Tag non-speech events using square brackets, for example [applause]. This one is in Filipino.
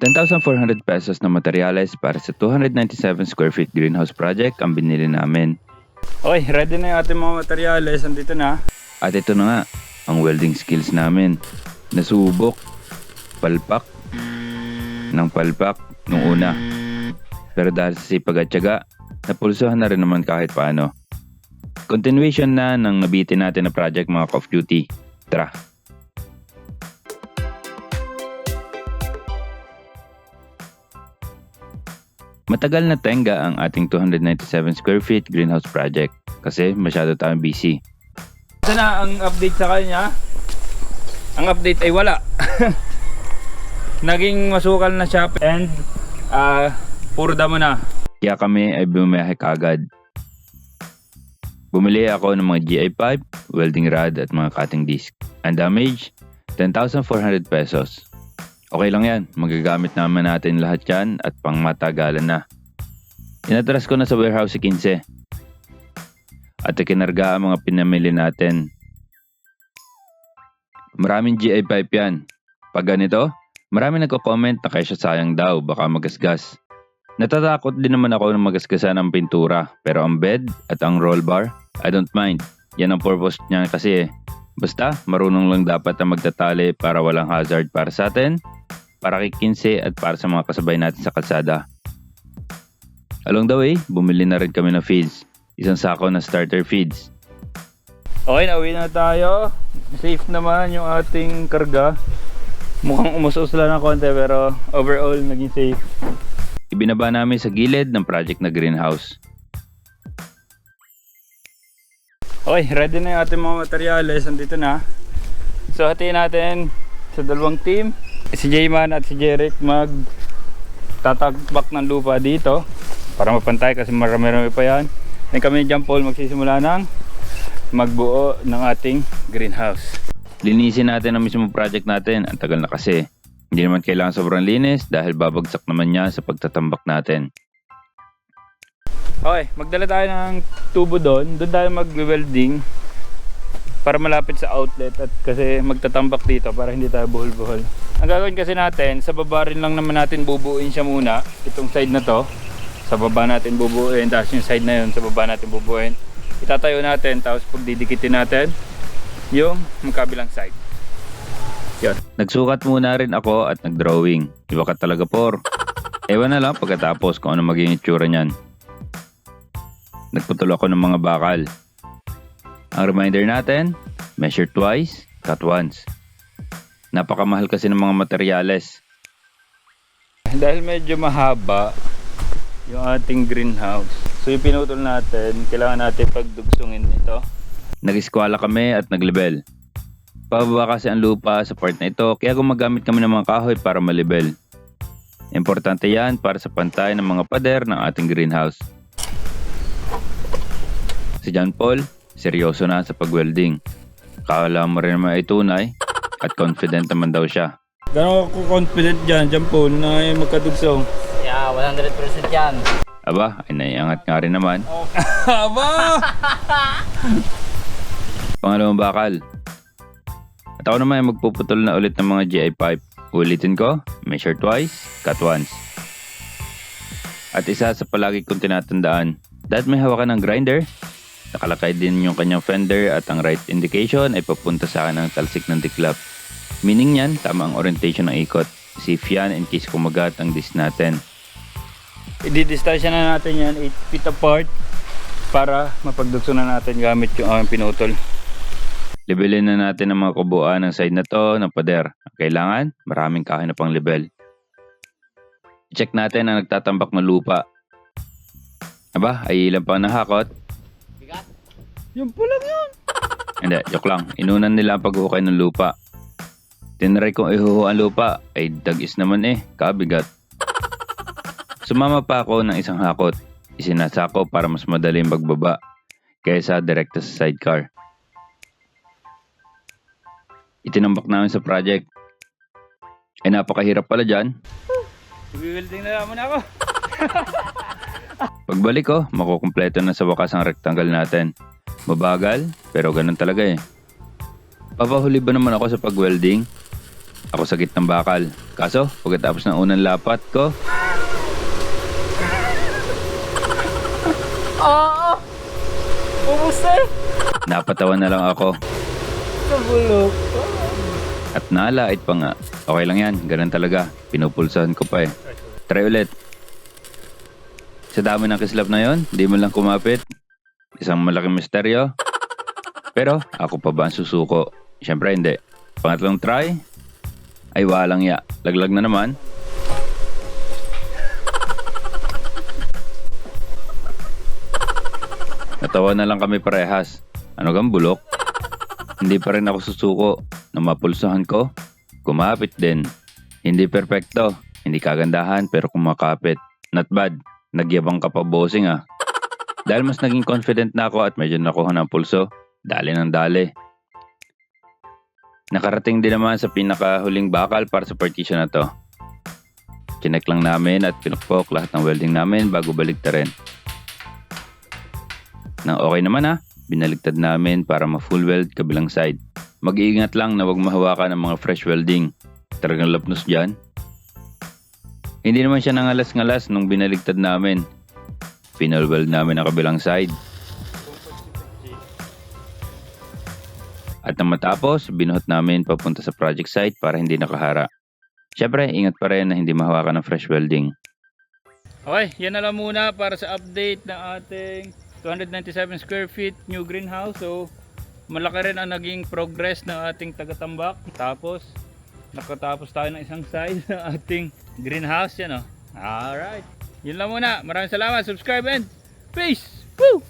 10,400 pesos na materyales para sa 297 square feet greenhouse project ang binili namin. Okay, ready na yung ating mga materyales. Andito na. At ito na nga, ang welding skills namin. Nasubok, palpak, ng palpak nung una. Pero dahil sa sipag at tiyaga, napulsuhan na rin naman kahit paano. Continuation na ng nabitin natin na project mga Call of Duty. Tara! Matagal na tenga ang ating 297 square feet greenhouse project kasi masyado tayong busy. Ito na ang update sa kanya. Ang update ay wala. [laughs] Naging masukal na siya and ah puro damo na. Kaya kami ay bumiyahe kaagad. Bumili ako ng mga GI pipe, welding rod at mga cutting disc. Ang damage, 10,400 pesos. Okay lang yan, magagamit naman natin lahat yan at pang matagalan na. Inatras ko na sa warehouse si 15. At ikinarga ang mga pinamili natin. Maraming GI pipe yan. Pag ganito, marami nagko-comment na kaya siya sayang daw, baka magasgas. Natatakot din naman ako ng magasgasan ang pintura, pero ang bed at ang roll bar, I don't mind. Yan ang purpose niya kasi eh. Basta, marunong lang dapat na magtatali para walang hazard para sa atin, para kay Kinse at para sa mga kasabay natin sa kalsada. Along the way, bumili na rin kami ng feeds. Isang sako na starter feeds. Okay, nauwi na tayo. Safe naman yung ating karga. Mukhang umusos lang ng konti pero overall naging safe. Ibinaba namin sa gilid ng project na greenhouse. Okay, ready na yung ating mga materyales. Andito na. So, hatiin natin sa dalawang team. Si Jayman at si Jeric mag tatagpak ng lupa dito para mapantay kasi marami-rami pa yan. Then kami ni John Paul magsisimula ng magbuo ng ating greenhouse. Linisin natin ang mismo project natin. Ang tagal na kasi. Hindi naman kailangan sobrang linis dahil babagsak naman niya sa pagtatambak natin. Okay, magdala tayo ng tubo doon. Doon tayo mag-welding para malapit sa outlet at kasi magtatambak dito para hindi tayo buhol-buhol. Ang gagawin kasi natin, sa baba rin lang naman natin bubuuin siya muna. Itong side na to, sa baba natin bubuuin. Tapos yung side na yun, sa baba natin bubuuin. Itatayo natin, tapos pag didikitin natin, yung magkabilang side. Yun. Nagsukat muna rin ako at nagdrawing. Iba ka talaga por. [laughs] Ewan na lang pagkatapos kung ano magiging itsura niyan. Nagputol ako ng mga bakal. Ang reminder natin, measure twice, cut once. Napakamahal kasi ng mga materyales. Dahil medyo mahaba yung ating greenhouse. So yung pinutol natin, kailangan natin pagdugsungin ito. Nag-eskwala kami at naglibel. Pababa kasi ang lupa sa part na ito kaya gumagamit kami ng mga kahoy para malibel. Importante yan para sa pantay ng mga pader ng ating greenhouse. Si John Paul, seryoso na sa pag-welding. Kala mo rin naman ay tunay at confident naman daw siya. Gano'n ako confident dyan, Paul, na yung magkadugsong? Yeah, 100% yan. Aba, ay naiangat nga rin naman. [laughs] Haba! [laughs] Pangalawang bakal. At ako naman ay magpuputol na ulit ng mga GI pipe. Ulitin ko, measure twice, cut once. At isa sa palagi kong tinatandaan, dahil may hawakan ng grinder, nakalakay din yung kanyang fender at ang right indication ay papunta sa akin ng talsik ng tiklap. Meaning niyan, tama ang orientation ng ikot. Safe yan in case kumagat ang disc natin. I-distansya na natin yan 8 feet apart para mapagdugso na natin gamit yung aming pinutol. Levelin na natin ang mga kubuan ng side na to ng pader. Ang kailangan, maraming kahoy na pang level. Check natin ang nagtatambak ng lupa. Aba, ay ilan pa ang nahakot? Bigat? Yung pulang yun! Hindi, joke lang. Inunan nila ang paghuhukay ng lupa. Tinry kong ihuhu ang lupa, ay dagis naman eh, kabigat. [laughs] Sumama pa ako ng isang hakot. Isinasako para mas madaling magbaba kaysa direkta sa sidecar. Itinambak namin sa project. Ay napakahirap pala dyan. I-welding na naman ako. [laughs] Pagbalik ko, makukumpleto na sa wakas ang rectangle natin. Mabagal, pero ganun talaga eh. Papahuli ba naman ako sa pag-welding? Ako sa gitnang bakal. Kaso, pagkatapos ng unang lapat ko, Oo! Pumusta eh! napatawa na lang ako. Sa bulok. At nalait pa nga. Okay lang yan, ganun talaga. Pinupulsahan ko pa eh. Try ulit. Sa dami ng kislap na yon, di mo lang kumapit. Isang malaking misteryo. Pero ako pa ba ang susuko? Siyempre hindi. Pangatlong try, ay walang ya. Laglag na naman. Natawa na lang kami parehas. Ano gang bulok? Hindi pa rin ako susuko. Na mapulsahan ko, kumapit din. Hindi perpekto, hindi kagandahan pero kumakapit. Not bad. Nagyabang ka pa bossing ah. Dahil mas naging confident na ako at medyo nakuha ng pulso, dali ng dali. Nakarating din naman sa pinakahuling bakal para sa partition na to. Chinek lang namin at pinukpok lahat ng welding namin bago baligtarin. Nang okay naman ah, binaligtad namin para ma-full weld kabilang side. Mag-iingat lang na huwag mahawakan ng mga fresh welding. Talagang lapnos dyan. Hindi naman siya nangalas-ngalas nung binaligtad namin. Final weld namin ang kabilang side. At nang matapos, binuhot namin papunta sa project site para hindi nakahara. Siyempre, ingat pa rin na hindi mahawakan ng fresh welding. Okay, yan na lang muna para sa update ng ating 297 square feet new greenhouse. So, malaki rin ang naging progress ng ating tagatambak. Tapos, nakatapos tayo ng isang side ng ating greenhouse. Yan o. Alright. Yun lang muna. Maraming salamat. Subscribe and peace! Woo!